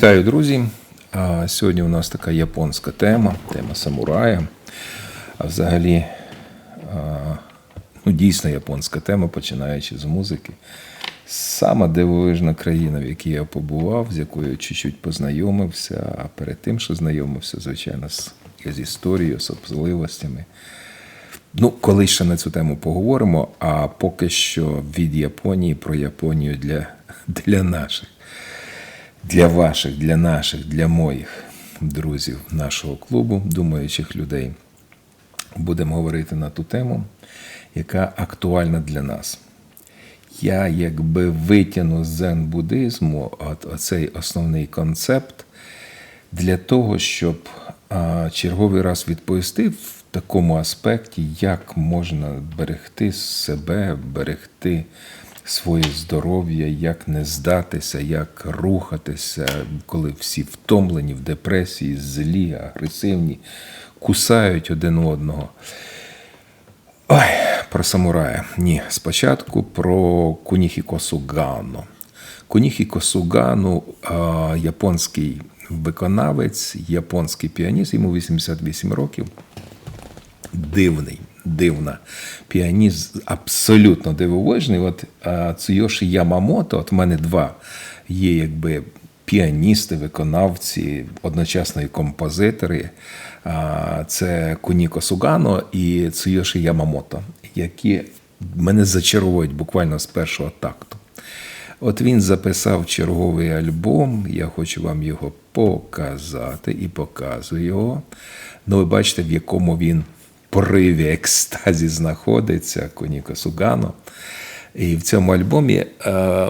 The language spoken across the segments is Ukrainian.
Вітаю, друзі! Сьогодні у нас така японська тема, тема самурая. А взагалі, ну, дійсно японська тема, починаючи з музики. Сама дивовижна країна, в якій я побував, з якою чуть-чуть познайомився, а перед тим, що знайомився, звичайно, з, з історією, з особливостями. Ну, коли ще на цю тему поговоримо, а поки що від Японії про Японію для, для наших для ваших, для наших, для моїх друзів нашого клубу, думаючих людей. Будемо говорити на ту тему, яка актуальна для нас. Я якби витягну з дзен-буддизму от оцей основний концепт для того, щоб черговий раз відповісти в такому аспекті, як можна берегти себе, берегти своє здоров'я, як не здатися, як рухатися, коли всі втомлені в депресії, злі, агресивні, кусають один одного. Ой, про самурая. Ні, спочатку про Куніхіко Сугану. Куніхіко Сугану японський виконавець, японський піаніст, йому 88 років. Дивний, дивна. Піаніст абсолютно дивовижний. От Цуйоші Ямамото, от в мене два є якби піаністи, виконавці, одночасно і композитори. Це Куніко Сугано і Цуйоші Ямамото, які мене зачаровують буквально з першого такту. От він записав черговий альбом. Я хочу вам його показати і показую його. Ну, ви бачите, в якому він пориві екстазі знаходиться Коніко Сугано. І в цьому альбомі е,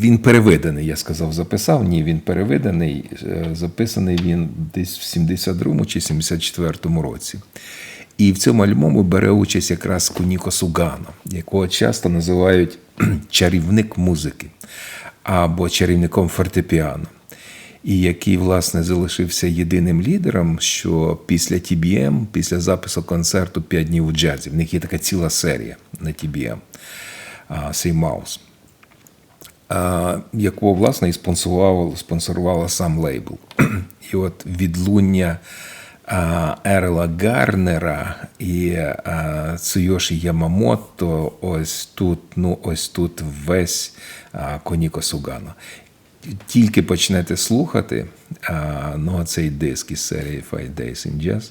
він переведений, я сказав, записав. Ні, він переведений. Е, записаний він десь в 72-му чи 74-му році. І в цьому альбому бере участь якраз Куніко Сугано, якого часто називають чарівник музики або чарівником фортепіано. І який, власне, залишився єдиним лідером, що після TBM, після запису концерту «5 днів у джазі, в них є така ціла серія на TBM, Сей Маус, якого, власне, і спонсорувала, спонсорувала сам лейбл. І от відлуння Ерла Гарнера і Цуйоші Ямамото, ось тут, ну ось тут весь Коніко Сугано тільки почнете слухати ну, цей диск із серії Five Days in Jazz,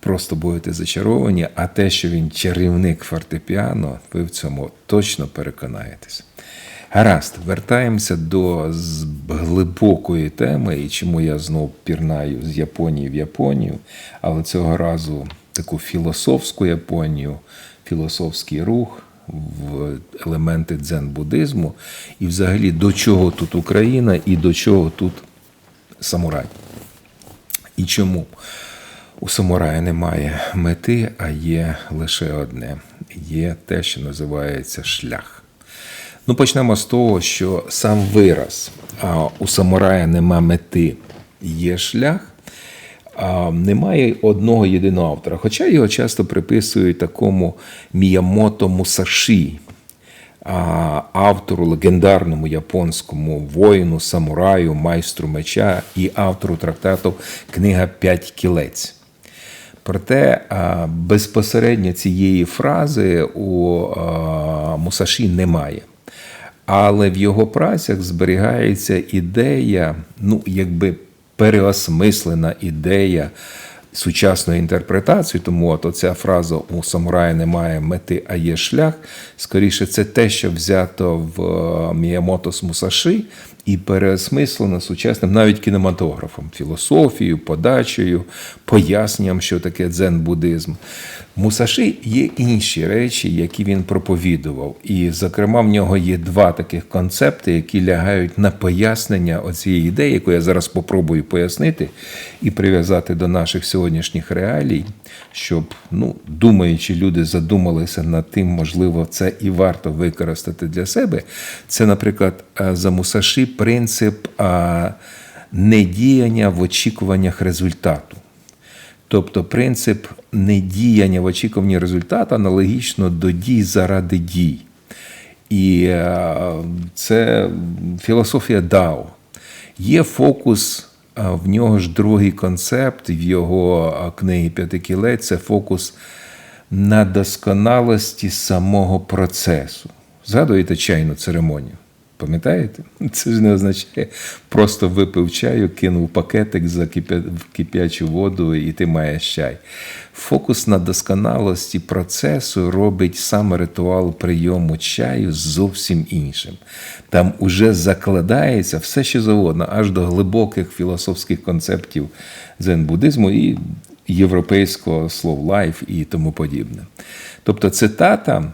просто будете зачаровані, а те, що він чарівник фортепіано, ви в цьому точно переконаєтесь. Гаразд, вертаємося до глибокої теми, і чому я знов пірнаю з Японії в Японію, але цього разу таку філософську Японію, філософський рух в елементи дзен-буддизму, і взагалі до чого тут Україна і до чого тут самурай. І чому? У самурая немає мети, а є лише одне: є те, що називається шлях. Ну, почнемо з того, що сам вираз а у самурая нема мети, є шлях немає одного єдиного автора. Хоча його часто приписують такому Міямото Мусаші, автору легендарному японському воїну, самураю, майстру меча і автору трактату Книга П'ять кілець. Проте безпосередньо цієї фрази у Мусаші немає. Але в його працях зберігається ідея, ну, якби переосмислена ідея сучасної інтерпретації. Тому от оця фраза у самурая немає мети, а є шлях. Скоріше, це те, що взято в е, Міямото Мусаши і переосмислено сучасним навіть кінематографом, філософією, подачею, поясненням, що таке дзен-буддизм. В Мусаши є інші речі, які він проповідував. І, зокрема, в нього є два таких концепти, які лягають на пояснення оцієї ідеї, яку я зараз попробую пояснити і прив'язати до наших сьогоднішніх реалій, щоб, ну, думаючи, люди задумалися над тим, можливо, це і варто використати для себе. Це, наприклад, е, за Мусаши принцип недіяння в очікуваннях результату. Тобто принцип недіяння в очікуванні результату аналогічно до дій заради дій. І е, це філософія Дао. Є фокус, е, в нього ж другий концепт в його е, книгі П'яти це фокус на досконалості самого процесу. Згадуєте чайну церемонію? Пам'ятаєте? Це ж не означає просто випив чаю, кинув пакетик за кип'ячу воду, і ти маєш чай. Фокус на досконалості процесу робить саме ритуал прийому чаю зовсім іншим. Там уже закладається все, що завгодно, аж до глибоких філософських концептів дзен-буддизму і європейського слов лайф і тому подібне. Тобто цитата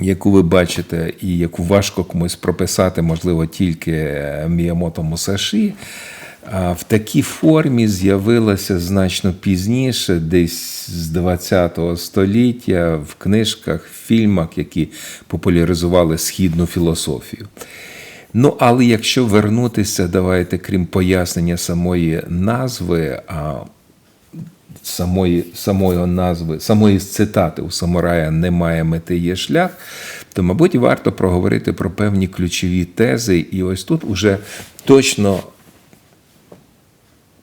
яку ви бачите, і яку важко комусь прописати, можливо, тільки Міямото Мусаші, в такій формі з'явилася значно пізніше, десь з 20 століття, в книжках, фільмах, які популяризували східну філософію. Ну, але якщо вернутися, давайте, крім пояснення самої назви, самої самої назви, самої цитати у самурая немає мети, є шлях, то, мабуть, варто проговорити про певні ключові тези. І ось тут уже точно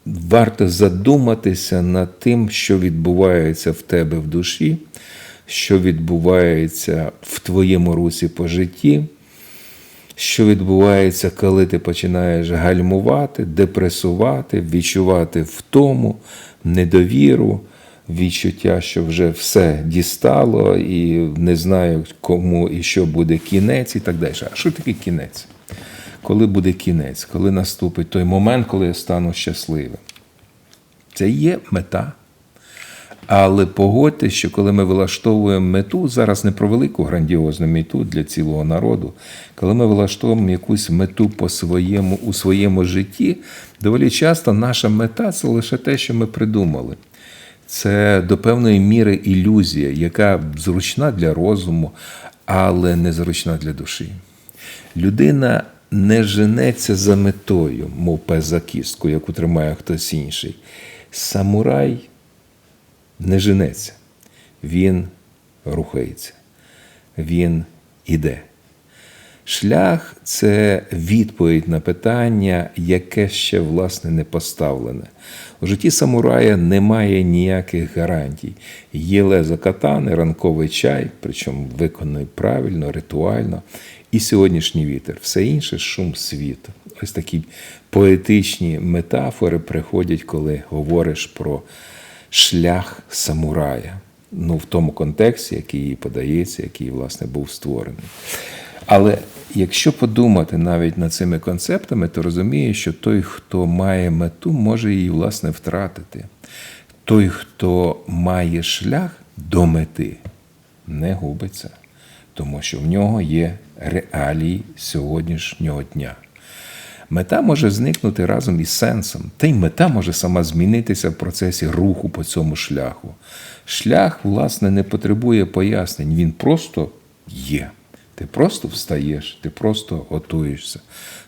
варто задуматися над тим, що відбувається в тебе в душі, що відбувається в твоєму русі по житті. Що відбувається, коли ти починаєш гальмувати, депресувати, відчувати втому, недовіру, відчуття, що вже все дістало, і не знаю, кому і що буде кінець, і так далі. А що таке кінець? Коли буде кінець, коли наступить той момент, коли я стану щасливим? Це є мета. Але погодьте, що коли ми влаштовуємо мету, зараз не про велику грандіозну мету для цілого народу, коли ми влаштовуємо якусь мету по своєму, у своєму житті, доволі часто наша мета це лише те, що ми придумали. Це до певної міри ілюзія, яка зручна для розуму, але не зручна для душі. Людина не женеться за метою, мов пес за кістку, яку тримає хтось інший. Самурай не женеться, він рухається, він іде. Шлях це відповідь на питання, яке ще власне не поставлене. У житті самурая немає ніяких гарантій. Є лезо катани, ранковий чай, причому виконаний правильно, ритуально, і сьогоднішній вітер. Все інше шум світу. Ось такі поетичні метафори приходять, коли говориш про шлях самурая. Ну, в тому контексті, який їй подається, який, власне, був створений. Але якщо подумати навіть над цими концептами, то розумієш, що той, хто має мету, може її, власне, втратити. Той, хто має шлях до мети, не губиться, тому що в нього є реалії сьогоднішнього дня. Мета може зникнути разом із сенсом, та й мета може сама змінитися в процесі руху по цьому шляху. Шлях, власне, не потребує пояснень, він просто є. Ти просто встаєш, ти просто готуєшся,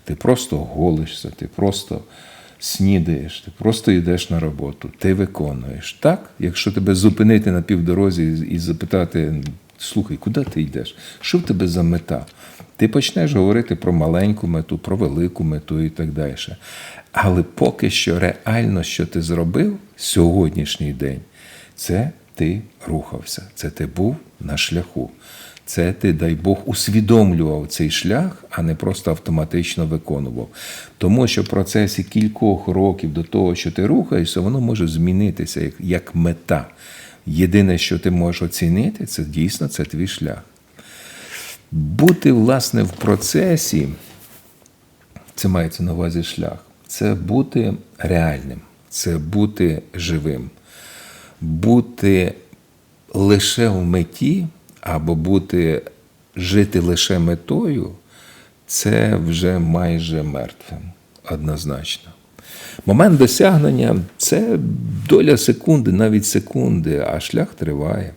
ти просто голишся, ти просто снідаєш, ти просто йдеш на роботу, ти виконуєш. Так, якщо тебе зупинити на півдорозі і запитати, слухай, куди ти йдеш? Що в тебе за мета? Ти почнеш говорити про маленьку мету, про велику мету і так далі. Але поки що реально, що ти зробив сьогоднішній день, це ти рухався, це ти був на шляху. Це ти, дай Бог, усвідомлював цей шлях, а не просто автоматично виконував. Тому що в процесі кількох років до того, що ти рухаєшся, воно може змінитися як, мета. Єдине, що ти можеш оцінити, це дійсно це твій шлях. Бути, власне, в процесі, це мається на увазі шлях, це бути реальним, це бути живим, бути лише в меті або бути жити лише метою, це вже майже мертвим, однозначно. Момент досягнення це доля секунди, навіть секунди, а шлях триває.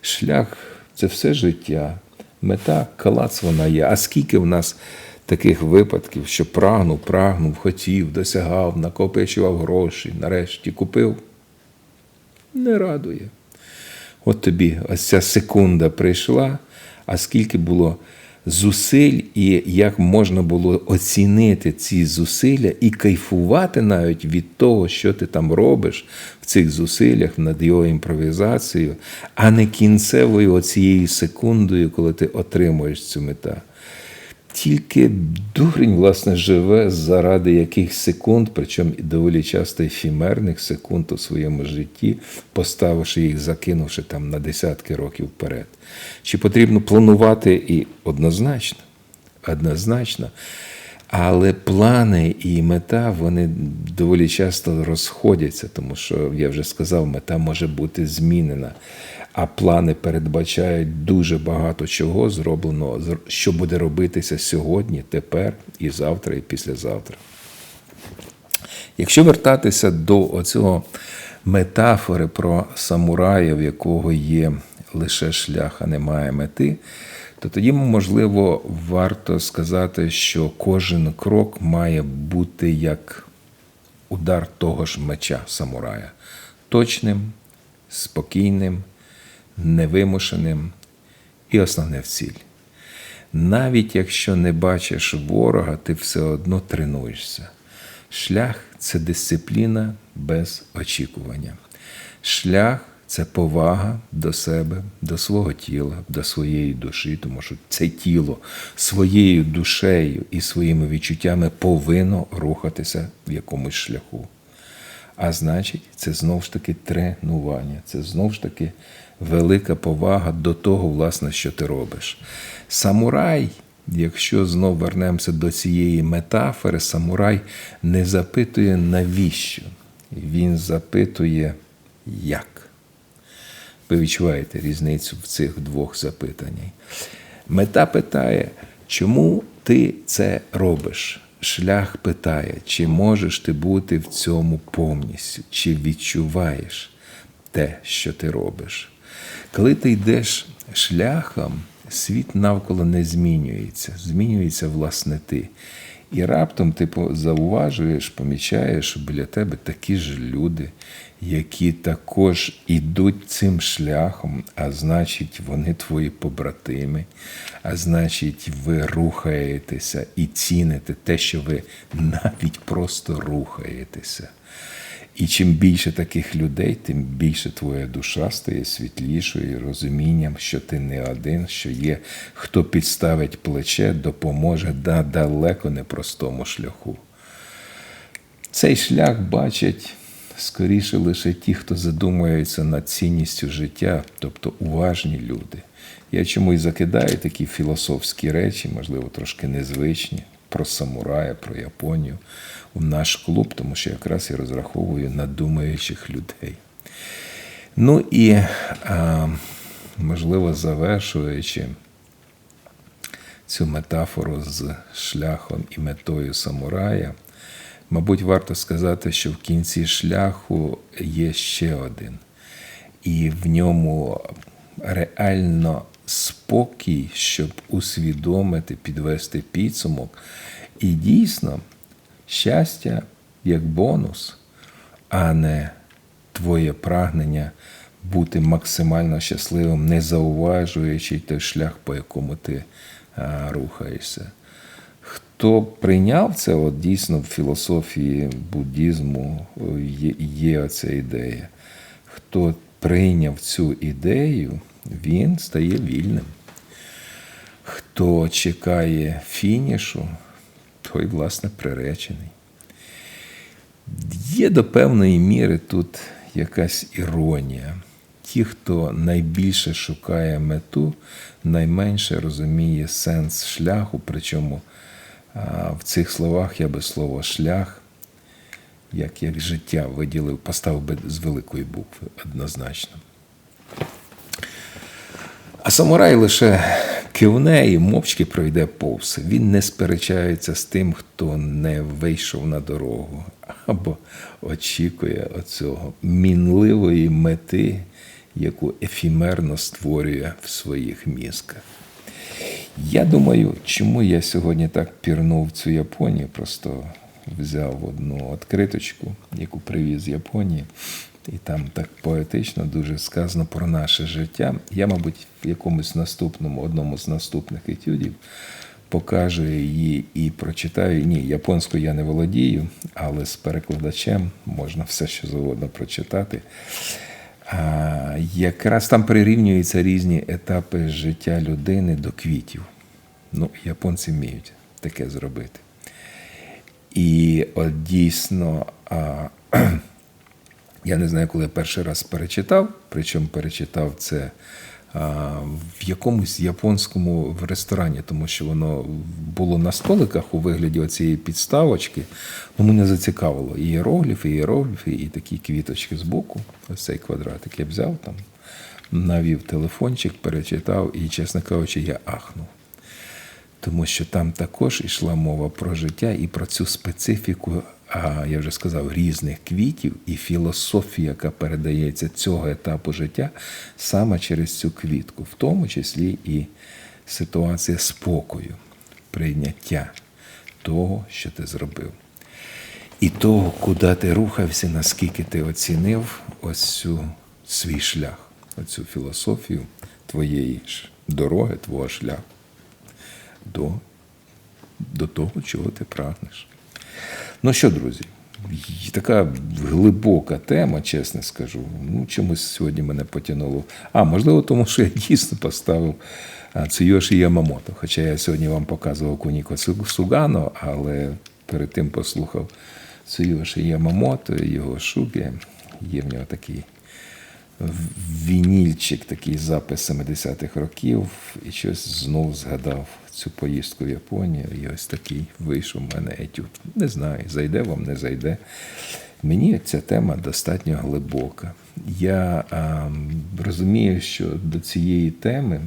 Шлях це все життя. Мета калац вона є. А скільки в нас таких випадків, що прагнув, прагнув, хотів, досягав, накопичував гроші, нарешті купив? Не радує. От тобі ось ця секунда прийшла, а скільки було зусиль, і як можна було оцінити ці зусилля і кайфувати навіть від того, що ти там робиш в цих зусиллях над його імпровізацією, а не кінцевою оцією секундою, коли ти отримуєш цю мета. Тільки дурень, власне, живе заради якихось секунд, причому і доволі часто ефімерних секунд у своєму житті, поставивши їх, закинувши там на десятки років вперед. Чи потрібно планувати і однозначно, однозначно. Але плани і мета вони доволі часто розходяться, тому що я вже сказав, мета може бути змінена. А плани передбачають дуже багато чого зроблено, що буде робитися сьогодні, тепер, і завтра, і післязавтра. Якщо вертатися до оцього метафори про самурая, в якого є лише шлях, а немає мети, то тоді, можливо, варто сказати, що кожен крок має бути як удар того ж меча самурая, точним, спокійним, невимушеним і основне в ціль. Навіть якщо не бачиш ворога, ти все одно тренуєшся. Шлях це дисципліна без очікування. Шлях це повага до себе, до свого тіла, до своєї душі, тому що це тіло своєю душею і своїми відчуттями повинно рухатися в якомусь шляху. А значить, це знову ж таки тренування, це знову ж таки велика повага до того, власне, що ти робиш. Самурай, якщо знов вернемося до цієї метафори, самурай не запитує навіщо, він запитує як. Ви відчуваєте різницю в цих двох запитаннях. Мета питає, чому ти це робиш? Шлях питає, чи можеш ти бути в цьому повністю, чи відчуваєш те, що ти робиш. Коли ти йдеш шляхом, світ навколо не змінюється, змінюється власне ти. І раптом ти зауважуєш, помічаєш, що біля тебе такі ж люди, які також ідуть цим шляхом, а значить, вони твої побратими, а значить, ви рухаєтеся і ціните те, що ви навіть просто рухаєтеся. І чим більше таких людей, тим більше твоя душа стає світлішою, розумінням, що ти не один, що є хто підставить плече, допоможе на далеко непростому шляху. Цей шлях бачать скоріше лише ті, хто задумується над цінністю життя, тобто уважні люди. Я чомусь закидаю такі філософські речі, можливо, трошки незвичні, про самурая, про Японію в наш клуб, тому що якраз я розраховую на думаючих людей. Ну і, можливо, завершуючи цю метафору з шляхом і метою самурая, мабуть, варто сказати, що в кінці шляху є ще один, і в ньому реально спокій, щоб усвідомити, підвести підсумок. І дійсно щастя як бонус, а не твоє прагнення бути максимально щасливим, не зауважуючи той шлях, по якому ти а, рухаєшся. Хто прийняв це, от дійсно в філософії буддізму є, є оця ідея. Хто прийняв цю ідею, він стає вільним. хто чекає фінішу, той, власне, приречений. Є до певної міри тут якась іронія. Ті, хто найбільше шукає мету, найменше розуміє сенс шляху. Причому в цих словах я би слово шлях, як, як життя виділив, поставив би з великої букви однозначно. А самурай лише кивне і мовчки пройде повз. Він не сперечається з тим, хто не вийшов на дорогу, або очікує оцього мінливої мети, яку ефімерно створює в своїх мізках. Я думаю, чому я сьогодні так пірнув цю Японію, просто взяв одну відкриточку, яку привіз з Японії, і там так поетично дуже сказано про наше життя. Я, мабуть, в якомусь наступному, одному з наступних етюдів покажу її і прочитаю. Ні, японською я не володію, але з перекладачем можна все, що завгодно прочитати. А, якраз там прирівнюються різні етапи життя людини до квітів. Ну, японці вміють таке зробити. І от дійсно, а, я не знаю, коли я перший раз перечитав, причому перечитав це в якомусь японському ресторані, тому що воно було на столиках у вигляді цієї підставочки. Ну, мене зацікавило. І іерогліфи, і іерогліфи, і такі квіточки збоку. Ось цей квадратик я взяв там, навів телефончик, перечитав, і, чесно кажучи, я ахнув. Тому що там також йшла мова про життя і про цю специфіку, а я вже сказав, різних квітів і філософія, яка передається цього етапу життя саме через цю квітку, в тому числі і ситуація спокою, прийняття того, що ти зробив. І того, куди ти рухався, наскільки ти оцінив ось цю свій шлях, оцю філософію твоєї дороги, твого шляху до, до того, чого ти прагнеш. Ну що, друзі, така глибока тема, чесно скажу. Ну, чомусь сьогодні мене потягнуло. А, можливо, тому що я дійсно поставив Цуйоші Ямамото. Хоча я сьогодні вам показував Куніко Су- Сугано, але перед тим послухав Цуйоші Ямамото, його шуги. Є в нього такий вінільчик, такий запис 70-х років, і щось знов згадав цю поїздку в Японію. І ось такий вийшов у мене етюд. Не знаю, зайде вам, не зайде. Мені ця тема достатньо глибока. Я а, розумію, що до цієї теми,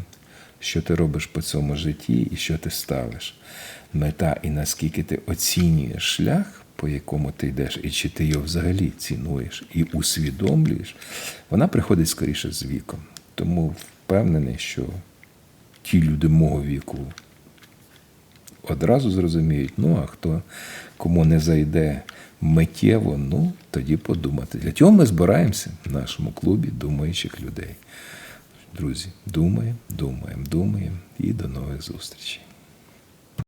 що ти робиш по цьому житті і що ти ставиш, мета і наскільки ти оцінюєш шлях, по якому ти йдеш, і чи ти його взагалі цінуєш і усвідомлюєш, вона приходить скоріше з віком. Тому впевнений, що ті люди мого віку одразу зрозуміють, ну а хто кому не зайде миттєво, ну тоді подумати. Для цього ми збираємося в нашому клубі думаючих людей. Друзі, думаємо, думаємо, думаємо і до нових зустрічей.